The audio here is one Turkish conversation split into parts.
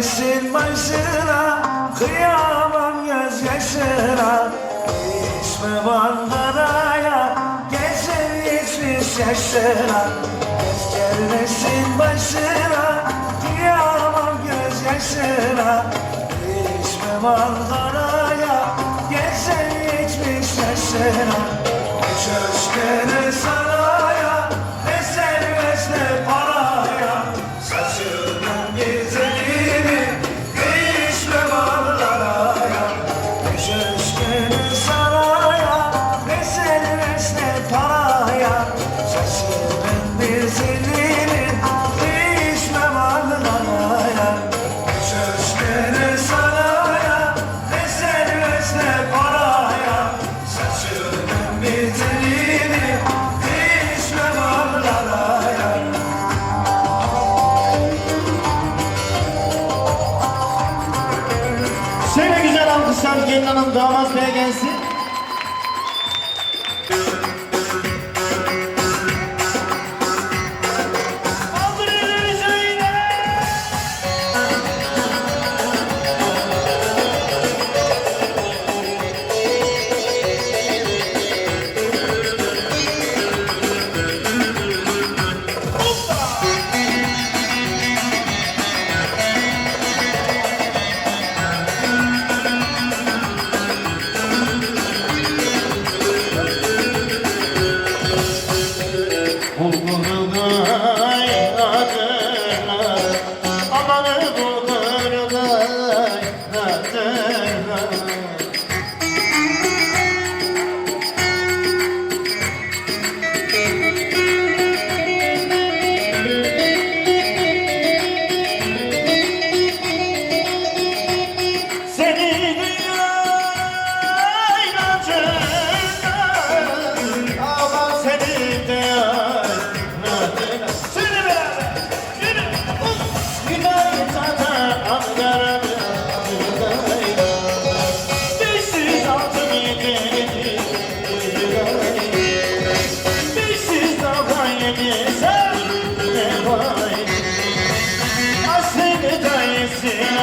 Esin başına kıyamam göz yaşına Geçme manzaraya geçer yetmiş yaşına Göz gelmesin başına kıyamam göz yaşına Geçme manzaraya geçer yetmiş yaşına Çöşkene paraya Saçının güzelliğini Değişme Ankara'ya Ne köşkene saraya Ne serves ne paraya Saçının güzelliğini Değişme Ankara'ya Şöyle güzel alkışlar gelin hanım damat bey gelsin.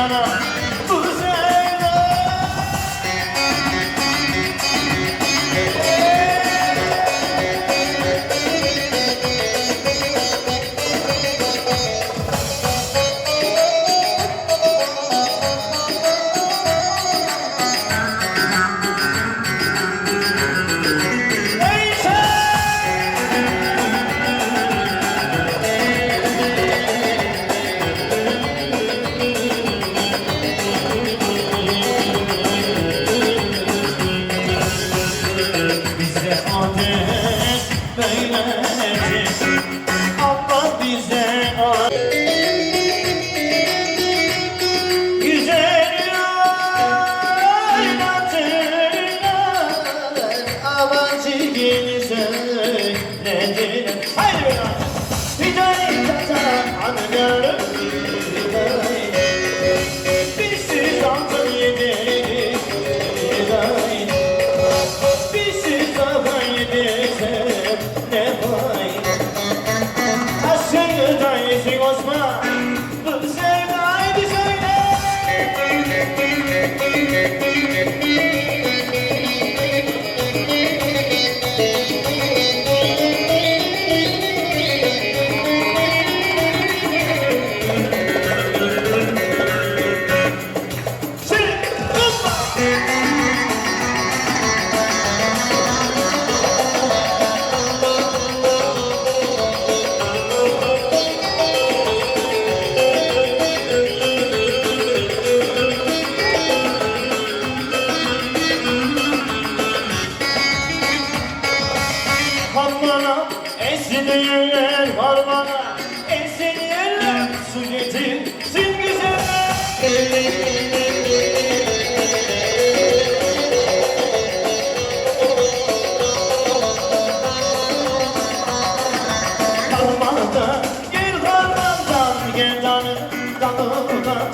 semana.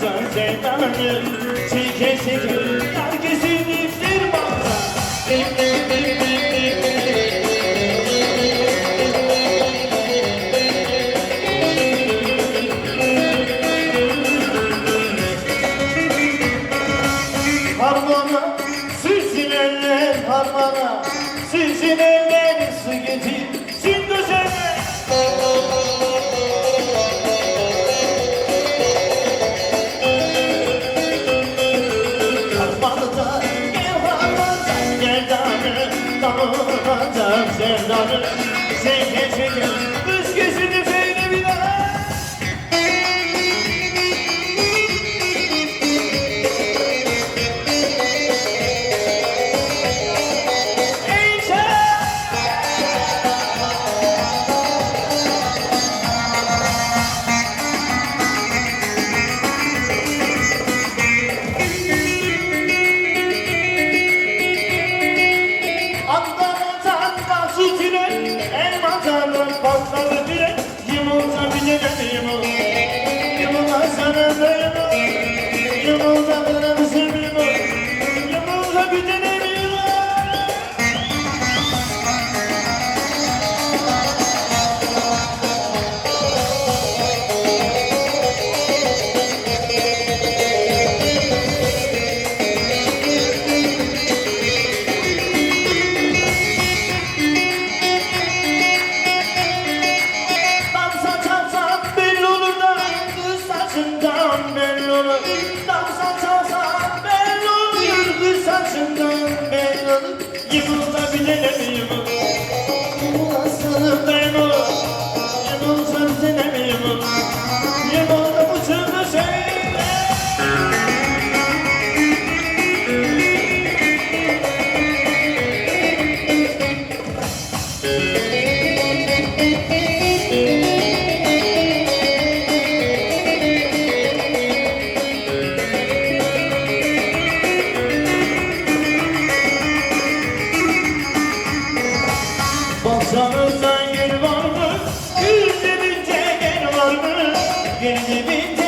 baksan sevdanım Sike sike herkesin iftir baksan Harmana, süzülenler harmana, süzülenler Sevdanın sevdacı saçından belli olur. Dansa çalsa belli olur. Yürgü saçından belli olur. Yıkılsa bile de mi yıkılır Yıkılasın dayan olur. Yıkılsan sen de mi gelebilir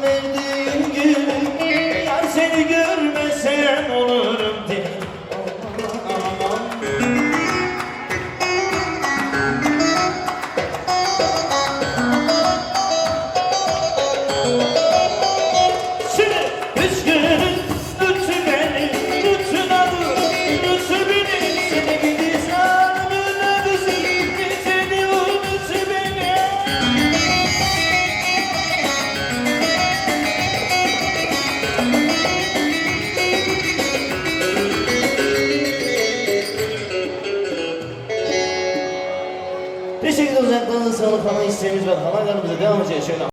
Mendy. şeyimiz var. Hangi devam edeceğiz şöyle.